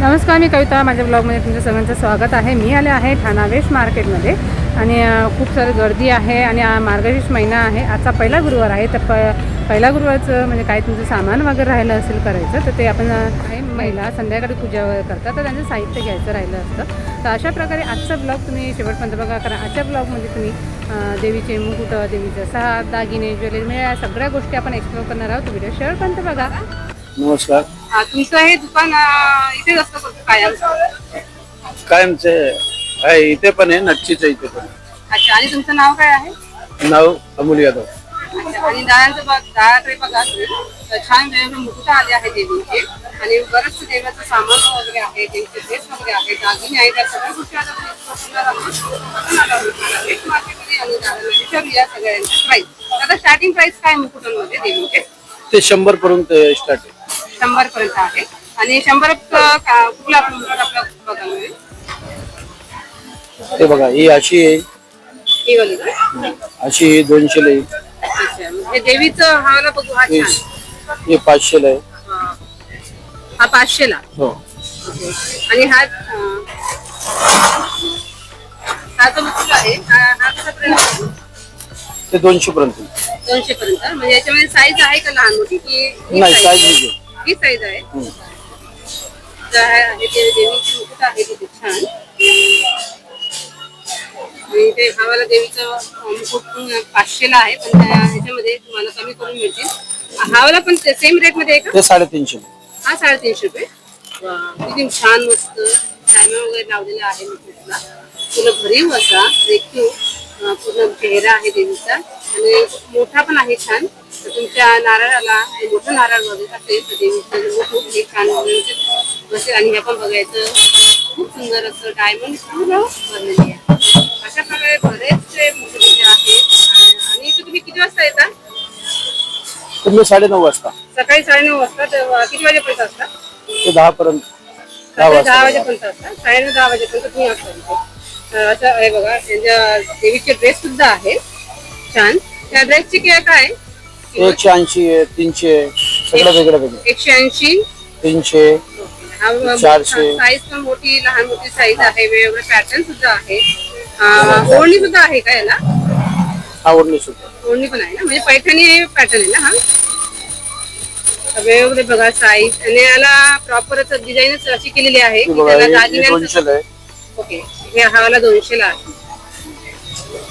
नमस्कार मी कविता. माझ्या ब्लॉगमध्ये तुमचं सगळ्यांचं स्वागत आहे. मी आले आहे ठाणा वेस्ट मार्केटमध्ये आणि खूप सारी गर्दी आहे आणि मार्गशीर्ष महिना आहे. आजचा पहिला गुरुवार आहे. तर प पहिला गुरुवारचं म्हणजे काय तुमचं सामान वगैरे राहिलं असेल करायचं तर ते आपण आहे काही महिला संध्याकाळी पूजा वगैरे करतात तर त्यांचं साहित्य घ्यायचं राहिलं असतं. तर अशा प्रकारे आजचा ब्लॉग तुम्ही शेवटपर्यंत बघा कारण आजच्या ब्लॉगमध्ये तुम्ही देवीचे मुकुट देवीचं सहा दागिने ज्वेलरी म्हणजे या सगळ्या गोष्टी आपण एक्सप्लोर करणार आहोत. व्हिडिओ शेवटपर्यंत बघा. नमस्कार. तुमचं हे दुकान इथेच असतं कायम कायमचे आहे इथे पण आहे नक्कीच आहे इथे पण अच्छा आणि तुमचं नाव काय आहे? नाव अमोल यादव. अच्छा आणि दादांचं बघ दादाकडे बघा तुम्ही. छान वेगवेगळे मुकुट आले आहे देवीचे. आणि बरंच देवाचं सामान वगैरे आहे देवीचे ड्रेस वगैरे आहे. दागिने आहे त्या सगळ्या गोष्टी आता आपण explore करणार आहोत. आपण आलो आहोत. एक मार्केटमध्ये आणि दादांना विचारूया सगळ्यांची प्राईस आता स्टार्टिंग प्राइस काय मुकुटांमध्ये देवीचे? ते शंभर पर्यंत स्टार्ट आहे. शंभर पर्यंत आहे. आणि शंभर कुठला आपण मुकुट आपला बघायला मिळेल. ते बघा ही अशी आहे. ही वाली का? अशी ही दोनशेला आहे. अच्छा हे देवीचं हवाला बघू हा ही छान. ही पाचशेला आहे. हा. हा पाचशेला? हो. आणि हा अं, हा जो मुकुट आहे हा हा? ते दोनशे पर्यंत दोनशे पर्यंत म्हणजे याच्यामध्ये साईज आहे का लहान मोठी? की ही नाही? साईज ही साईज आहे. ते देवीची मुकुट आहे तिथे छान. आणि ते भावाला देवीचं मुकुट पाचशेला आहे पण त्या ह्याच्यामध्ये तुम्हाला कमी करून मिळतील. हावाला पण सेम रेटमध्ये आहे का? ते साडेतीनशे. हा साडेतीनशे रुपये. किती छान मस्त. डायमंड वगैरे लावलेला आहे मुकुटला. फुलं भरीव असा रेखीव पूर्ण चेहरा आहे देवीचा. आणि मोठा पण आहे छान. तुमच्या नारळाला हे मोठं नारळ वगैरे असेल तर देवीचं मुकुट हे छान व्यवस्थित बसेल आणि हे पण बघायचं. खूप सुंदर असं डायमंड पूर्ण भरलेली आहे. अशा प्रकारे बरेचसे इथे आहेत. आणि इथे तुम्ही किती वाजता येता? तुम्ही साडेनऊ वाजता. सकाळी साडेनऊ वाजता तर किती वाजेपर्यंत असतात ते दहा पर्यंत दहा सकाळी दहा वाजता वाजेपर्यंत असतात साडेनऊ दहा वाजेपर्यंत तुम्ही असता. तर असं आहे बघा त्यांच्या देवीचे ड्रेस सुद्धा आहे छान. त्या ड्रेसची काय काय? एकशे ऐंशी आहे तीनशे आहे सगळं वेगळं वेगळं. एकशे ऐंशी? तीनशे चारशे. साईज पण मोठी लहान मोठी साईज आहे वेगवेगळे पॅटर्न सुद्धा आहे. अं, ओढणी सुद्धा आहे का याला? हा ओढणी सुद्धा. ओढणी पण आहे ना? म्हणजे पैठणी पॅटर्न आहे ना हा? तर वेगवेगळे बघा साईज आणि याला प्रॉपर डिझाईनच अशी केलेली आहे की त्याला हे दागिन्यांचं दोनशेला आहे. ओके हे हवाला दोनशे ला आहे.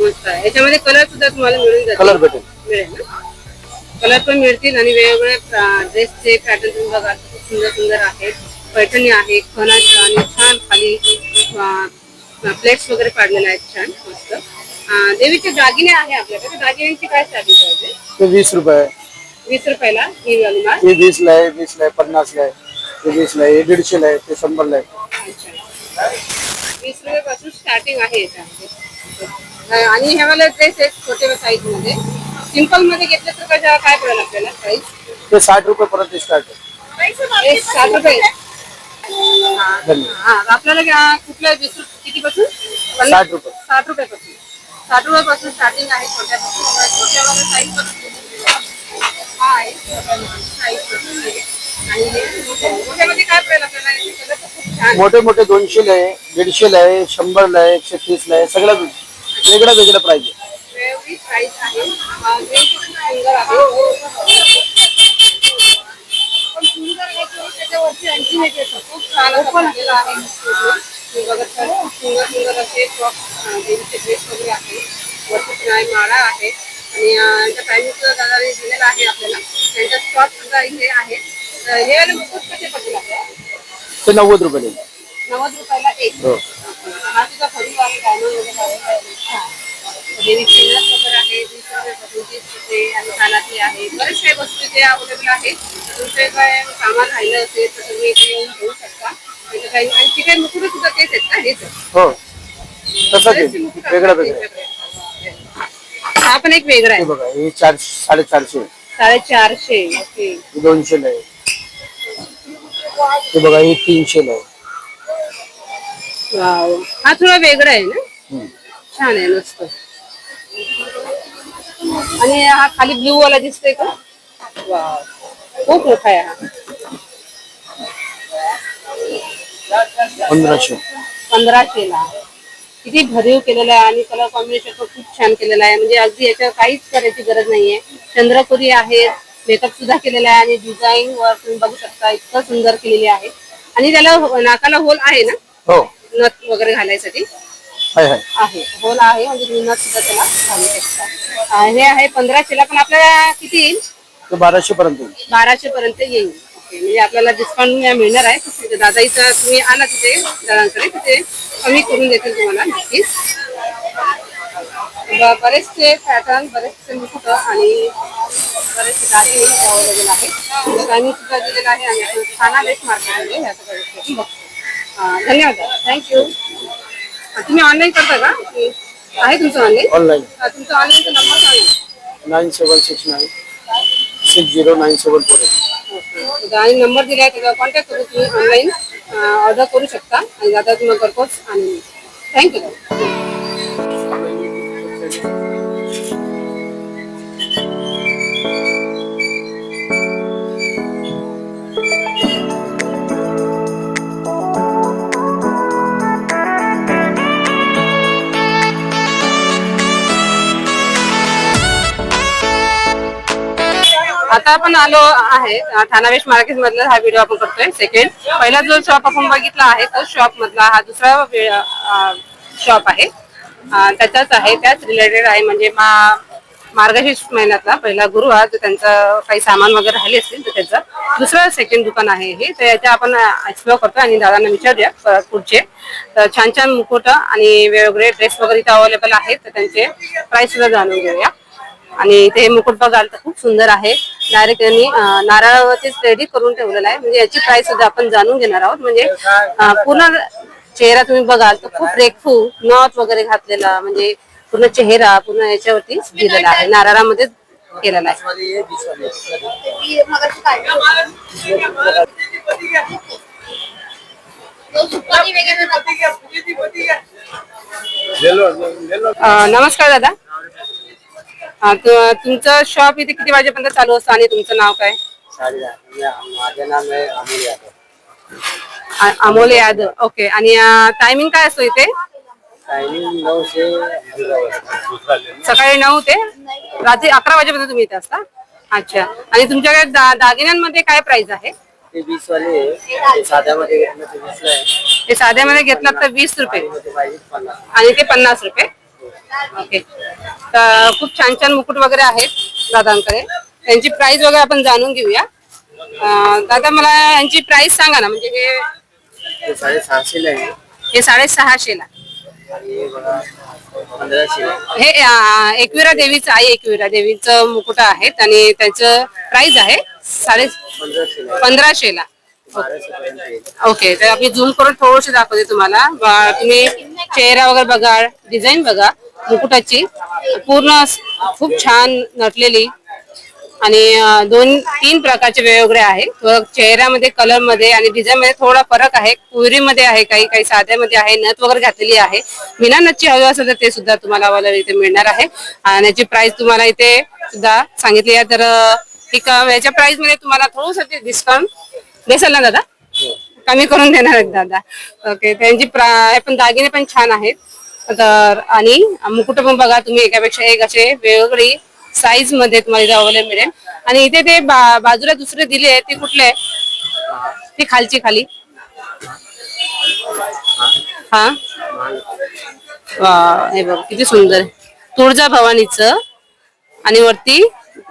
मस्त आहे. याच्यामध्ये कलर सुद्धा तुम्हाला मिळून जातील. कलर भेटेल. मिळेल ना? कलर पण मिळतील आणि वेगवेगळे ड्रेसचे पॅटर्न तुम्ही बघा खूप सुंदर सुंदर आहेत. पैठणी आहे खणाचं आणि छान खाली प्लेट्स वगैरे पाडलेले आहेत छान मस्त. देवीचे दागिने आहे आपल्याकडे. दागिन्यांची काय चार्जेस आहे ते वीस रुपये. वीस रुपयाला ही वाली हे आहे वीसला आहे पन्नासला आहे. ते वीसला आहे हे दीडशेला आहे ते शंभरला आहे. अच्छा. वीस रुपयापासून स्टार्टिंग आहे याच्यामध्ये. आणि ह्यावाला ड्रेस आहेत छोटे साईजमध्ये. सिंपलमध्ये घेतलं तर कशा काय पडेल आपल्याला प्राइस ते साठ रुपये पर्यंत स्टार्ट आहे. साठ रुपये. हा. हा, आपल्याला क्या- कुठल्या किती पासून साठ रुपये. साठ रुपयापासून. साठ रुपयापासून स्टार्टिंग आहे छोट्यावाला साईजपासून हा आहे साईजपासून आहे. हे मोठ्यामध्ये काय पडेल आपल्याला? मोठे मोठे दोनशेला आहे दीडशेला आहे शंभरला आहे एकशे तीसला आहे सगळं वेगळं वेगळं प्राइस आहे. हे माळा आहे. आणि दादाने दिलेला आहे आपल्याला. त्यांचा स्टॉक सुद्धा इथे आहे हे मुकुट कसे पडतील आपल्याला? ते नव्वद रुपये नव्वद रुपयाला एक. कानातले आहे बरेच काही वस्तू इथे अवेलेबल आहे. तुमचे काय सामान राहिलं असेल तर तुम्ही इथे येऊन घेऊ शकता इथे काही आणि तिकडे मुकुट सुद्धा तेच आहेत का हेच आहेत? हो तसं वेगळं आपल्याकडे वेगळं वेगळे. हा पण एक वेगळा आहे. बघा हे चार साडेचारशे साडेचारशे ओके. हे दोनशेला आहे. हे बघा हे तीनशेला आहे. वाव. हा थोडा वेगळा आहे ना. छान आहे मस्त. आणि हा खाली ब्ल्यू वाला दिसतोय का? वाव. खूप मोठा आहे हा. पंधराशे. पंधराशेला किती भरीव केलेला आहे आणि कलर कॉम्बिनेशन पण खूप छान केलेलं आहे. म्हणजे अगदी याच्यावर काहीच करायची गरज नाहीये. चंद्रपुरी आहे मेकअप सुद्धा केलेला आहे आणि डिझाईन वर तुम्ही बघू शकता इतकं सुंदर केलेली आहे. आणि त्याला नाकाला होल आहे ना? हो. नथ वगैरे घालायसाठी आहे. होल आहे म्हणजे तुम्ही नथ सुद्धा त्याला घालू शकता. अं, हे आहे पंधराशेला पण आपल्याला किती येईल? ते बाराशे पर्यंत येईल. बाराशे पर्यंत येईल. ओके, म्हणजे आपल्याला डिस्काउंट मिळणार आहे. तिथे दादाईचा तुम्ही आला तिथे दादांकडे तिथे कमी करून देतील तुम्हाला नक्कीच. ब- बरेचसे पॅटर्न बरेचसे मुकुट आणि बरेचसे दागिने अवेलेबल आहेत. सुद्धा दिलेला आहे आणि आपण ठाणा वेस्ट मार्केटमध्ये ह्या सगळ्या गोष्टी बघतो धन्यवाद. थँक्यू तुम्ही ऑनलाईन करता का? आहे तुमचं ऑनलाईन ऑनलाईन तुमचा ऑनलाईनचा number nine seven six nine six zero nine seven four आणि नंबर दिला आहे त्याचा कॉन्टॅक्ट करून तुम्ही ऑनलाईन ऑर्डर करू शकता. आणि दादा तुम्हाला घरपोच आणि थँक्यू आता आपण आलो आहे ठाणावेश मार्केट मधला हा व्हिडिओ आपण करतोय. सेकंड पहिला जो शॉप आपण बघितला आहे तो शॉप मधला हा दुसरा शॉप आहे. त्याच्याच आहे त्याच रिलेटेड आहे म्हणजे मा मार्गशीर्ष महिन्यातला पहिला गुरुवार जो त्यांचं काही सामान वगैरे राहिले असतील तर त्याचं दुसरं सेकंड दुकान आहे हे. तर याच्या आपण एक्सप्लोर करतो आणि दादांना विचारूया पुढचे. तर छान छान मुकुट आणि वेगवेगळे ड्रेस वगैरे इथे अवेलेबल आहेत तर त्यांचे प्राइस सुद्धा जाणून घेऊया. आणि ते मुकुट बघाल तर खूप सुंदर आहे. डायरेक्ट यांनी नारळावरतीच रेडी करून ठेवलेला आहे. म्हणजे याची प्राइस सुद्धा आपण जाणून घेणार आहोत. म्हणजे पूर्ण चेहरा तुम्ही बघाल तर खूप रेखू नथ वगैरे घातलेला म्हणजे पूर्ण चेहरा पूर्ण याच्यावरती दिलेला आहे. नारळामध्ये केलेला आहे. नमस्कार दादा. तु- तुमचं शॉप इथे किती वाजेपर्यंत चालू असतं आणि तुमचं नाव काय? माझे नाम आहे अमोल यादव. अमोल यादव. ओके आणि टायमिंग काय असतो इथे? टायमिंग नऊशे सकाळी नऊ ते रात्री अकरा वाजेपर्यंत तुम्ही इथे असता? अच्छा. आणि तुमच्याकडे दा- दागिन्यांमध्ये काय प्राइस आहे? ते वीस वाले आहे. ते साध्यामध्ये घेतलं ते वीसला आहे. ते साध्यामध्ये घेतलात तर वीस रुपये. ते पाहिजे पन्नास. आणि ते पन्नास रुपये. ओके तर खूप छान छान मुकुट वगैरे आहेत दादांकडे. त्यांची प्राइस वगैरे आपण जाणून घेऊया. अं, दादा मला यांची प्राइस सांगा ना म्हणजे हे ते साडेसहाशेला आहे. हे साडेसहाशेला आणि हे बघा आहे. हे अं, एकविरा देवीचं आहे एकविरा देवीचं मुकुट आहेत आणि त्याचं प्राइस आहे साडे पंधराशेला आहे. येईल. ओके तर आम्ही झूम करून थोडीशी दाखवते तुम्हाला. ब- तुम्ही चेहरा वगैरे बघा डिझाईन बघा. मुकुटाची. पूर्ण खूप छान नटलेली. आणि दोन तीन प्रकारचे वेगवेगळे आहे. चेहऱ्यामध्ये कलरमध्ये आणि डिझाईन मध्ये थोडा फरक आहे. कुरीमध्ये आहे काही काही साध्यामध्ये आहे. नथ वगैरे घातलेली आहे. विना नथची हवी असेल तर ते सुद्धा तुम्हाला इथे मिळणार आहे. आणि याची प्राइस तुम्हाला इथे सुद्धा सांगितली आहे. तर याच्या प्राइसमध्ये तुम्हाला थोडंसं डिस्काउंट देसाल ना दादा? कमी करून देणार आहेत दादा. ओके त्यांची प्रा पण दागिने पण छान आहेत. तर आणि मुकुट पण बघा तुम्ही एकापेक्षा एक असे वेगवेगळी साईजमध्ये तुम्हाला इथे अवेलेबल मिळेल. आणि इथे ते बा- बाजूला दुसरे दिले आहेत ते कुठले आहे ती खालची खाली. हा? हे बघ किती सुंदर तुळजा भवानीचं आणि वरती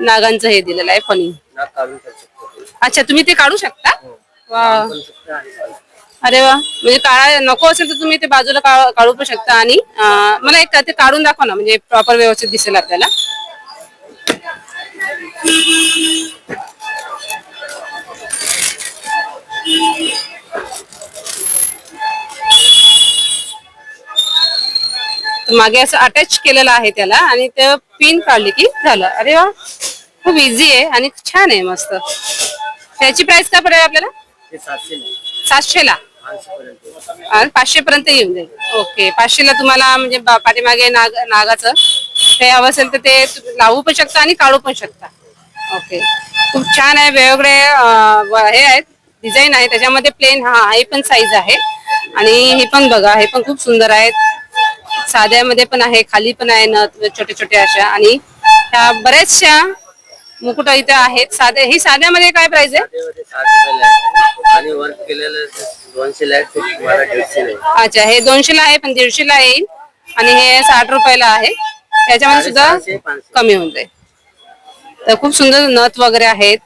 नागांचं हे दिलेलं आहे फणी. शकतो. अच्छा तुम्ही ते काढू शकता? वा अरे वा. म्हणजे काळा नको असेल तर तुम्ही ते बाजूला काढू पण शकता. आणि अं, मला एक ते काढून दाखवा ना म्हणजे प्रॉपर व्यवस्थित दिसेल आपल्याला. तर मागे असं अटॅच केलेलं आहे त्याला आणि ते पिन काढली की झालं. अरे वा. खूप इझी आहे आणि छान आहे मस्त. त्याची प्राइस काय पडेल आपल्याला? ते सातशे नाही. आणि पाचशे पर्यंत येऊन जाईल. ओके. पाचशेला तुम्हाला म्हणजे पाठीमागे नाग नागाचं. ते हवं असेल तर ते लावू पण शकता आणि काढू पण शकता. ओके. खूप छान आहे वेगवेगळे हे आहेत. डिझाईन आहे. त्याच्यामध्ये प्लेन हा हे पण साईज आहे. आणि हे पण बघा हे पण खूप सुंदर आहेत. साध्यामध्ये पण आहे खाली पण आहे नथ छोटे छोटे अशा. आणि ह्या बऱ्याचशा मुकुट इथे आहेत. साध्या ही साध्यामध्ये काय प्राइस आहे? आहे. आणि वर्क केलेलं दोनशे आहे ते तुम्हाला दीडशे आहे. अच्छा हे दोनशेला आहे पण दीडशेला येईल. आणि हे साठ रुपयाला आहे. त्याच्यामध्ये सुद्धा पाचशे. कमी होऊन जाईल. तर खूप सुंदर नथ वगैरे आहेत.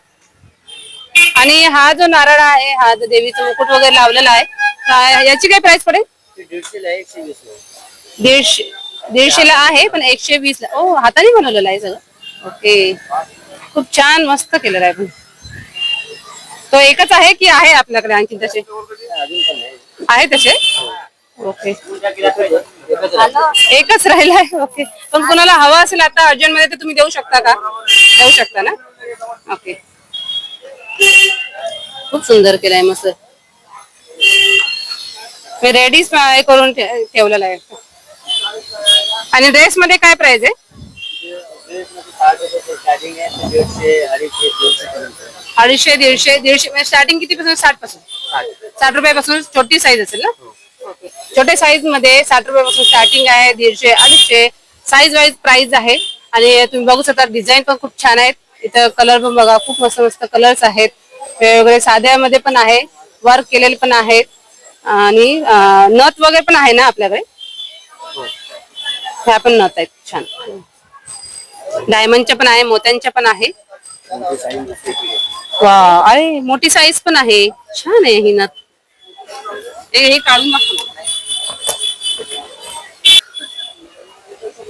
आणि हा जो नारळ आहे हा जो देवीचं मुकुट वगैरे लावलेला आहे हा- याची काय प्राइस पडेल? ते दीडशेला आहे एकशे वीस आहे. दीडशे दीडशेला आहे पण एकशे वीस ला ओ हाताने बनवलेलं आहे सगळं. ओके खूप छान मस्त केलेला आहे. पण तो एकच आहे की आहे आपल्याकडे आणखी तसे आहे तसे ओके. एकच आहे. राहिला आहे ओके. पण कोणाला हवा असेल आता अर्जंटमध्ये तर तुम्ही देऊ शकता का? देऊ शकता ना? ओके. खूप सुंदर केलंय मस्त. मी रेडीच करून ठेवलेला आहे. आणि ड्रेस मध्ये काय प्राइस आहे ड्रेसमध्ये साठ रुपये स्टार्टिंग आहे ते दीडशे अडीचशे दीडशे दीडशे स्टार्टिंग किती पासून साठपासून साठ रुपयापासून छोटी साईज असेल ना? छोट्या साईजमध्ये साठ रुपयापासून स्टार्टिंग आहे दीडशे अडीचशे. साईज वाईज प्राइस आहे. आणि तुम्ही बघू शकता डिझाईन पण खूप छान आहेत. इथं कलर पण बघा खूप मस्त मस्त कलर्स आहेत. वेगवेगळे साध्यामध्ये पण आहे वर्क केलेले पण आहेत. आणि नथ वगैरे पण आहे ना आपल्याकडे? ह्या पण नथ आहेत छान. डायमंडच्या पण आहे मोत्यांच्या पण आहे. वा अरे मोठी साईज पण आहे. छान आहे ही नथ. हे हे काढून दाखव.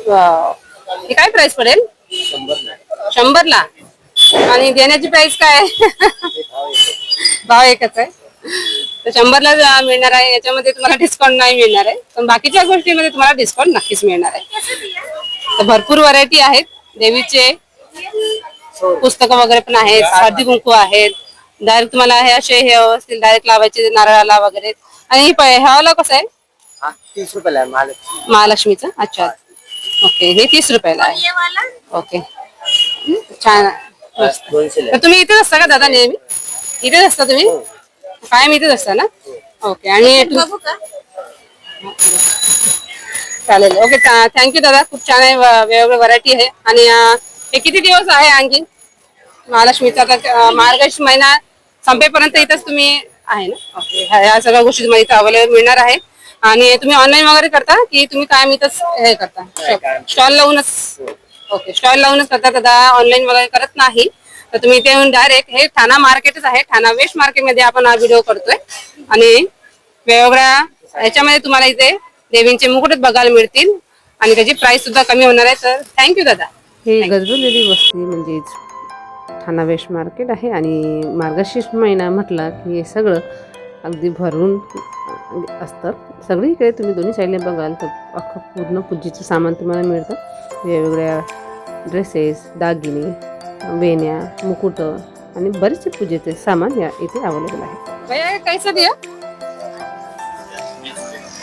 वाव. हे काय प्राइस पडेल? शंभर ला आणि देण्याची प्राइस काय? आहे? भाव एकच आहे. तर शंभरला मिळणार आहे. याच्यामध्ये तुम्हाला डिस्काउंट नाही मिळणार आहे. पण बाकीच्या गोष्टीमध्ये तुम्हाला डिस्काउंट नक्कीच मिळणार आहे. तर भरपूर व्हरायटी आहेत. देवीचे पुस्तकं वगैरे पण आहेत हळदी कुंकू आहेत. डायरेक्ट तुम्हाला हे असे हे असतील डायरेक्ट लावायचे नारळाला वगैरे. आणि हे ह्याला कसं आहे? हा तीस रुपयाला आहे महालक्ष्मी. महालक्ष्मीचं? अच्छा. ओके हे तीस रुपयाला आहे. ओके. हं, छान तर तुम्ही इथेच असता का दादा नेहमी? इथेच असता तुम्ही? कायम इथेच असता ना? ओके आणि चालेल. ओके थँक्यू दादा. खूप छान आहे व- वेगवेगळी व्हरायटी आहे. आणि हे किती दिवस आहे आणखी? महालक्ष्मीचा आता अं, मार्गशीर्ष महिना संपेपर्यंत इथंच तुम्ही आहे ना? ओके ह्या सगळ्या गोष्टी तुम्हाला इथं अवेलेबल मिळणार आहे. आणि तुम्ही ऑनलाईन वगैरे करता की तुम्ही कायम इथंच हे करता? स्टॉल लावूनच? ओके स्टॉल लावूनच करता दादा ऑनलाईन वगैरे करत नाही. तर तुम्ही इथे येऊन डायरेक्ट हे ठाणा मार्केटच आहे. ठाणा वेस्ट मार्केटमध्ये आपण हा व्हिडिओ करतोय. आणि वेगवेगळ्या याच्यामध्ये तुम्हाला इथे देवींचे मुकुटच बघायला मिळतील. आणि त्याची प्राइस सुद्धा कमी होणार आहे. तर थँक्यू दादा. हे गजबजलेली वस्ती म्हणजेच ठाणा वेस्ट मार्केट आहे आणि मार्गशीर्ष महिना म्हटला की हे सगळं अगदी भरून असतं. सगळीकडे तुम्ही दोन्ही साईडने बघाल तर अख्खं पूर्ण पूजेचं सामान तुम्हाला मिळतं. वेगवेगळ्या ड्रेसेस दागिने वेण्या मुकुट आणि बरेचसे पूजेचे सामान या इथे अवेलेबल आहे कैसा दिया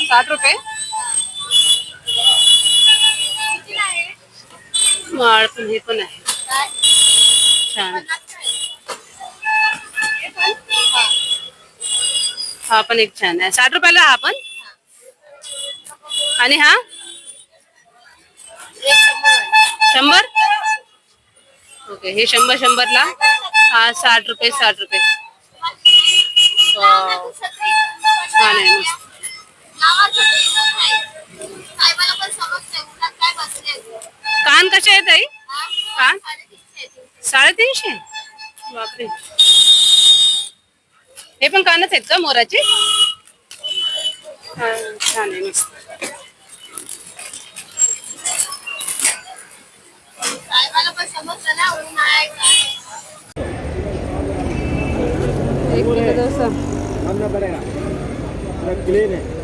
साठ रुपये माळ हे छान. हा, पण एक छान आहे. साठ रुपयाला हा पण आणि हा? शंभर? ओके हे शंभर शंभरला. हा साठ रुपये साठ रुपये. छान आहे मस्त. कान कसे आहेत ताई कान? साडेतीनशे? बापरे. हे पण कानच आहेत का मोराचे? छान आहे मस्त. एक किलो डोसा पड़ेगा क्लीन है।